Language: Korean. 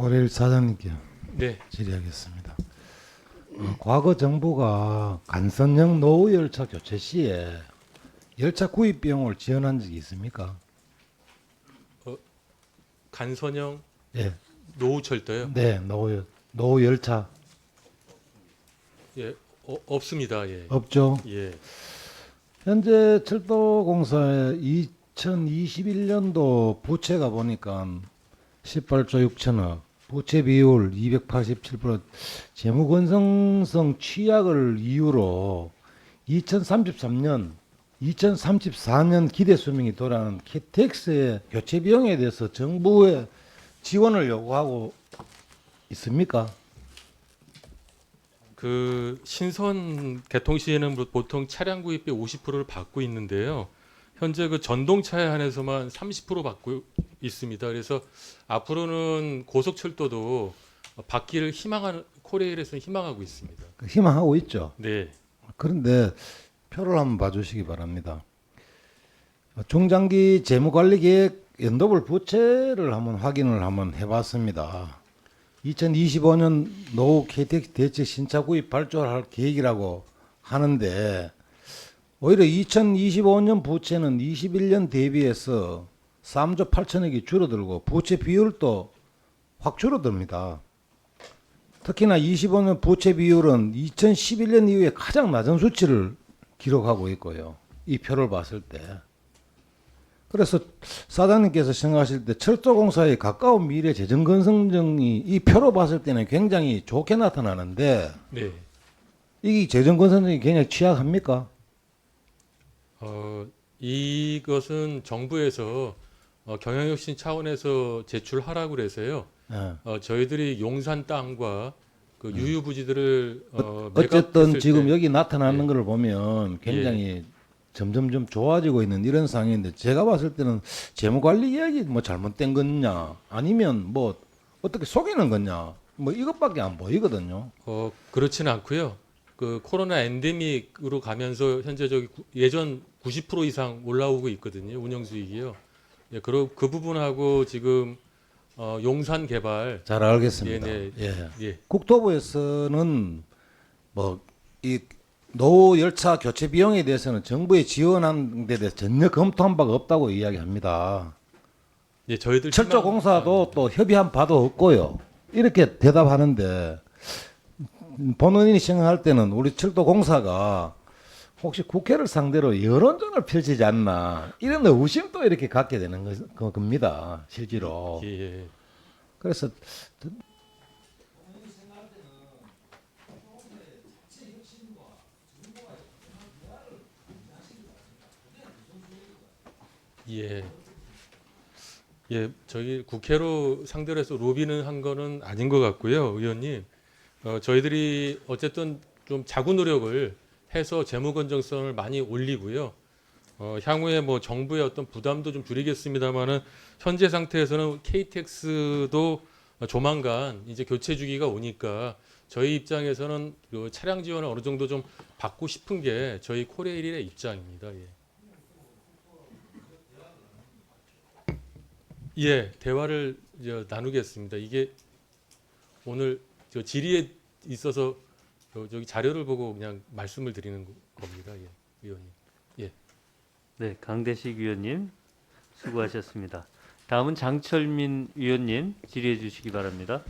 고래일 사장님께 네, 질의하겠습니다. 어, 과거 정부가 간선형 노후 열차 교체 시에 열차 구입 비용을 지원한 적이 있습니까? 간선형 예, 노후철도요. 네, 노후 열- 노후 열차 예, 어, 없습니다. 예, 없죠. 예, 현재 철도공사의 2021년도 부채가 보니까 18조 6천억, 부채 비율 287%, 재무 건성성 취약을 이유로 2033년, 2034년 기대 수명이 돌아가는 KTX의 교체 비용에 대해서 정부의 지원을 요구하고 있습니까? 그 신선 개통 시에는 뭐 보통 차량 구입비 50%를 받고 있는데요. 현재 그 전동차에 한해서만 30% 받고 있습니다. 그래서 앞으로는 고속철도도 받기를 희망하는 코레일에서는 희망하고 있습니다. 그 희망하고 있죠. 네, 그런데 표를 한번 봐주시기 바랍니다. 중장기 재무관리계획 연도별 부채를 한번 확인을 한번 해봤습니다. 2025년 노후 KTX 대책 신차 구입 발주할 계획이라고 하는데 오히려 2025년 부채는 21년 대비해서 3조 8천억이 줄어들고 부채 비율도 확 줄어듭니다. 특히나 25년 부채 비율은 2011년 이후에 가장 낮은 수치를 기록하고 있고요. 이 표를 봤을 때. 그래서 사장님께서 생각하실 때 철도공사의 가까운 미래 재정 건성정이 이 표로 봤을 때는 굉장히 좋게 나타나는데 네. 이 재정 건성정이 굉장히 취약합니까? 어, 이것은 정부에서 어, 경영혁신 차원에서 제출하라고 그래서요. 예. 어, 저희들이 용산 땅과 그 유유부지들을 어, 음. 어쨌든 지금 때- 여기 나타나는 것을 보면 굉장히 점점 점 좋아지고 있는 이런 상황인데 제가 봤을 때는 재무관리 이야기 뭐 잘못된 거냐 아니면 뭐 어떻게 속이는 거냐 뭐 이것밖에 안 보이거든요. 어, 그렇지는 않고요. 그 코로나 엔데믹으로 가면서 현재 저기 구- 예전 90% 이상 올라오고 있거든요. 운영 수익이요. 예, 그, 그 부분하고 지금 어, 용산 개발 잘 알겠습니다. 예, 예. 예, 국토부에서는 뭐 이 노후 열차 교체 비용에 대해서는 정부의 지원한 데 대해서 전혀 검토한 바가 없다고 이야기합니다. 예, 저희들 철도 공사도 또 협의한 바도 없고요. 이렇게 대답하는데 본인이 생각할 때는 우리 철도 공사가 혹시 국회를 상대로 여론전을 펼치지 않나 이런 의심도 이렇게 갖게 되는 거- 거- 겁니다. 실제로. 예, 예. 그래서 예. 예, 저희 국회로 상대로 해서 로비는 한 거는 아닌 것 같고요, 의원님. 어, 저희들이 어쨌든 좀 자구 노력을 해서 재무 건정성을 많이 올리고요. 어, 향후에 뭐 정부의 어떤 부담도 좀 줄이겠습니다만은 현재 상태에서는 KTX도 조만간 이제 교체 주기가 오니까 저희 입장에서는 그 차량 지원을 어느 정도 좀 받고 싶은 게 저희 코레일의 입장입니다. 예. 예, 대화를 나누겠습니다. 이게 오늘 저 질의에 있어서 저- 저기 자료를 보고 그냥 말씀을 드리는 거- 겁니다. 예, 의원님. 네, 강대식 위원님 수고하셨습니다. 다음은 장철민 위원님 질의해 주시기 바랍니다.